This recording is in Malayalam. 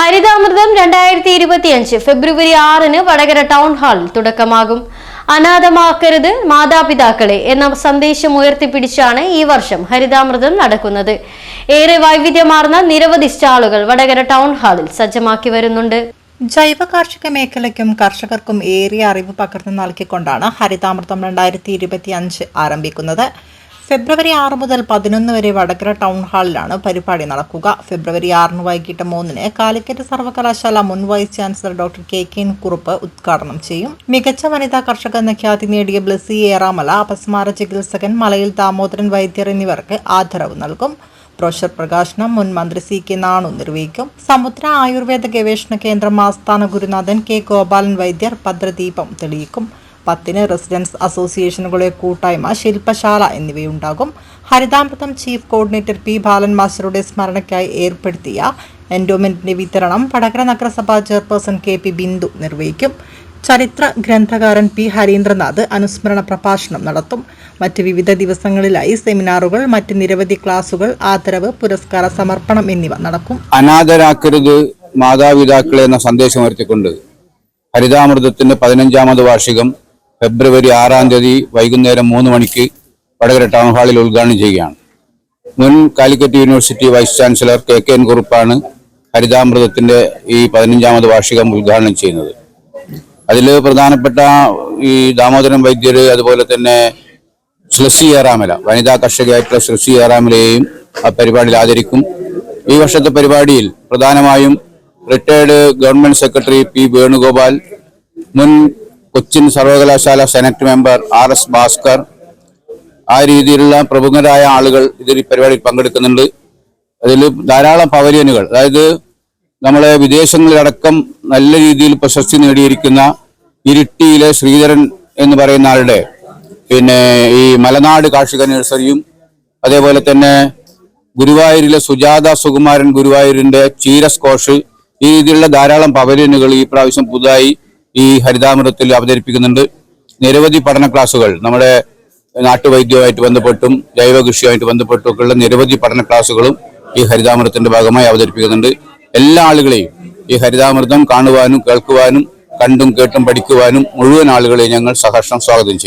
ഹരിതാമൃതം രണ്ടായിരത്തി ഇരുപത്തിയഞ്ച് ഫെബ്രുവരി ആറിന് വടകര ടൗൺ ഹാളിൽ തുടക്കമാകും. അനാഥമാക്കരുത് മാതാപിതാക്കളെ എന്ന സന്ദേശം ഉയർത്തിപ്പിടിച്ചാണ് ഈ വർഷം ഹരിതാമൃതം നടക്കുന്നത്. ഏറെ വൈവിധ്യമാർന്ന നിരവധി സ്റ്റാളുകൾ വടകര ടൗൺ ഹാളിൽ സജ്ജമാക്കി വരുന്നുണ്ട്. ജൈവ കാർഷിക മേഖലയ്ക്കും കർഷകർക്കും ഏറെ അറിവ് പകർന്നു നൽകിക്കൊണ്ടാണ് ഹരിതാമൃതം രണ്ടായിരത്തി ഇരുപത്തി അഞ്ച് ആരംഭിക്കുന്നത്. ഫെബ്രുവരി ആറ് മുതൽ പതിനൊന്ന് വരെ വടകര ടൗൺ ഹാളിലാണ് പരിപാടി നടക്കുക. ഫെബ്രുവരി ആറിന് വൈകിട്ട് മൂന്നിന് കാലിക്കറ്റ് സർവകലാശാല മുൻ vice chancellor doctor K K Kurup ഉദ്ഘാടനം ചെയ്യും. മികച്ച വനിതാ കർഷക എന്ന ഖ്യാതി നേടിയ ബ്ലസി ഏറാമല അപസ്മാര ചികിത്സകൻ മലയിൽ ദാമോദരൻ വൈദ്യർ എന്നിവർക്ക് ആദരവ് നൽകും. ബ്രോഷർ പ്രകാശനം മുൻ മന്ത്രി സി കെ നാണു നിർവഹിക്കും. സമുദ്ര ആയുർവേദ ഗവേഷണ കേന്ദ്രം ആസ്ഥാന ഗുരുനാഥൻ കെ ഗോപാലൻ വൈദ്യർ ഭദ്രദീപം തെളിയിക്കും. പത്തിന് റെസിഡൻസ് അസോസിയേഷനുകളെ കൂട്ടായ്മ ശില്പശാല എന്നിവയുണ്ടാകും. Harithamritham chief coordinator P Balan മാസ്റ്ററുടെ സ്മരണയ്ക്കായി ഏർപ്പെടുത്തിയ എൻഡോമെന്റിന്റെ വിതരണം വടകര നഗരസഭാ ചെയർപേഴ്സൺ കെ പി ബിന്ദു നിർവഹിക്കും. ചരിത്ര ഗ്രന്ഥകാരൻ പി ഹരീന്ദ്രനാഥ് അനുസ്മരണ പ്രഭാഷണം നടത്തും. മറ്റ് വിവിധ ദിവസങ്ങളിലായി സെമിനാറുകൾ മറ്റ് നിരവധി ക്ലാസുകൾ ആദരവ് പുരസ്കാര സമർപ്പണം എന്നിവ നടക്കും. അനാഥരാക്കരുത് മാതാപിതാക്കളെ എന്ന സന്ദേശം ഉയർത്തിക്കൊണ്ട് ഹരിതാമൃതത്തിന്റെ പതിനഞ്ചാമത് വാർഷികം ഫെബ്രുവരി ആറാം തീയതി വൈകുന്നേരം മൂന്ന് മണിക്ക് വടകര ടൗൺ ഹാളിൽ ഉദ്ഘാടനം ചെയ്യുകയാണ്. മുൻ Calicut university vice chancellor K K N കുറുപ്പാണ് ഹരിതാമൃതത്തിന്റെ ഈ പതിനഞ്ചാമത് വാർഷികം ഉദ്ഘാടനം ചെയ്യുന്നത്. അതിൽ പ്രധാനപ്പെട്ട ഈ ദാമോദരൻ വൈദ്യർ അതുപോലെ തന്നെ ശ്ലസി ഏറാമല വനിതാ കർഷകയായിട്ടുള്ള ശ്ലസി ഏറാമലയെയും ആ പരിപാടിയിൽ ആദരിക്കും. ഈ വർഷത്തെ പരിപാടിയിൽ പ്രധാനമായും retired government secretary P Venugopal മുൻ കൊച്ചിൻ സർവകലാശാല senate member R S Bhaskar. ആ രീതിയിലുള്ള പ്രമുഖരായ ആളുകൾ ഇതിൽ പരിപാടിയിൽ പങ്കെടുക്കുന്നുണ്ട്. അതിൽ ധാരാളം പവലിയനുകൾ അതായത് നമ്മളെ വിദേശങ്ങളിലടക്കം നല്ല രീതിയിൽ പ്രശസ്തി നേടിയിരിക്കുന്ന ഇരിട്ടിയിലെ ശ്രീധരൻ എന്ന് പറയുന്ന ആളുടെ പിന്നെ ഈ മലനാട് കാർഷിക നഴ്സറിയും അതേപോലെ തന്നെ ഗുരുവായൂരിലെ സുജാത സുകുമാരൻ ഗുരുവായൂരിന്റെ ചീരസ്കോഷ് ഈ രീതിയിലുള്ള ധാരാളം പവലിയനുകൾ ഈ പ്രാവശ്യം പുതുതായി ഈ ഹരിതാമൃതത്തിൽ അവതരിപ്പിക്കുന്നുണ്ട്. നിരവധി പഠന ക്ലാസുകൾ നമ്മുടെ നാട്ടുവൈദ്യവുമായിട്ട് ബന്ധപ്പെട്ടും ജൈവ കൃഷിയുമായിട്ട് ബന്ധപ്പെട്ടും ഒക്കെയുള്ള നിരവധി പഠന ക്ലാസുകളും ഈ ഹരിതാമൃതത്തിന്റെ ഭാഗമായി അവതരിപ്പിക്കുന്നുണ്ട്. എല്ലാ ആളുകളെയും ഈ ഹരിതാമൃതം കാണുവാനും കേൾക്കുവാനും കണ്ടും കേട്ടും പഠിക്കുവാനും മുഴുവൻ ആളുകളെയും ഞങ്ങൾ സഹർഷം സ്വാഗതം